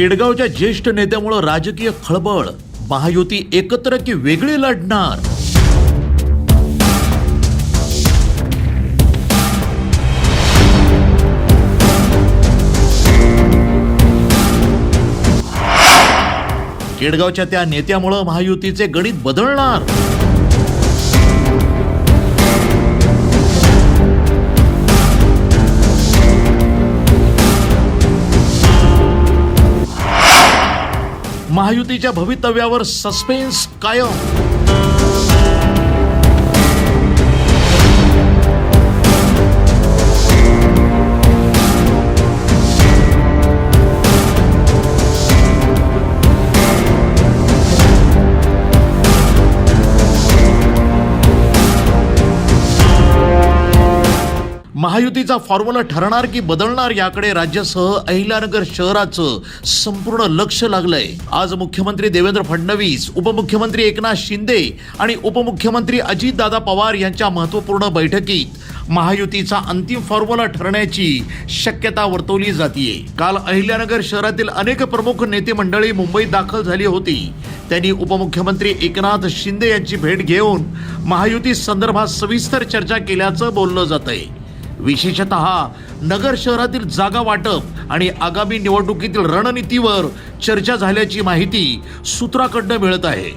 केडगावच्या ज्येष्ठ नेत्यामुळं राजकीय खळबळ महायुती एकत्र की वेगळी लढणार? केडगावच्या त्या नेत्यामुळं महायुतीचे गणित बदलणार? महायुतीच्या भवितव्यावर सस्पेन्स कायम. महायुतीचा फॉर्म्युला ठरणार की बदलणार याकडे राज्यासह अहिल्यानगर शहराचं संपूर्ण लक्ष लागलंय. आज मुख्यमंत्री देवेंद्र फडणवीस उपमुख्यमंत्री एकनाथ शिंदे आणि उपमुख्यमंत्री अजितदादा पवार यांच्या महत्त्वपूर्ण बैठकीत महायुतीचा अंतिम फॉर्म्युला ठरण्याची शक्यता वर्तवली जातीये. काल अहिल्यानगर शहरातील अनेक प्रमुख नेते मंडळी मुंबईत दाखल झाली होती. त्यांनी उपमुख्यमंत्री एकनाथ शिंदे यांची भेट घेऊन महायुती संदर्भात सविस्तर चर्चा केल्याचं बोललं जातंय. विशेषत नगर शहरातील जागा वाटप आणि आगामी निवडणुकीतील रणनीतीवर चर्चा झाल्याची माहिती सूत्राकडनं मिळत आहे.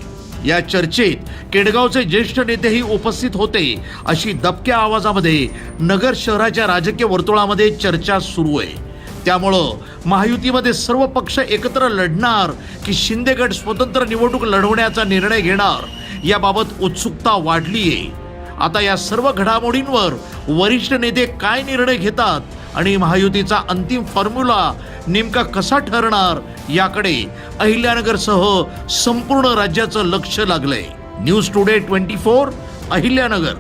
या चर्चेत केडगावचे ज्येष्ठ नेतेही उपस्थित होते अशी दबक्या आवाजामध्ये नगर शहराच्या राजकीय वर्तुळामध्ये चर्चा सुरू आहे. त्यामुळं महायुतीमध्ये सर्व पक्ष एकत्र लढणार की शिंदेगड स्वतंत्र निवडणूक लढवण्याचा निर्णय घेणार याबाबत उत्सुकता वाढली आहे आता या सर्व घडामोडींवर वरिष्ठ नेते काय निर्णय घेतात आणि महायुतीचा अंतिम फॉर्म्युला नेमका कसा ठरणार याकडे अहिल्यानगरसह संपूर्ण राज्याचं लक्ष लागलंय. News today twenty four Ahilyanagar.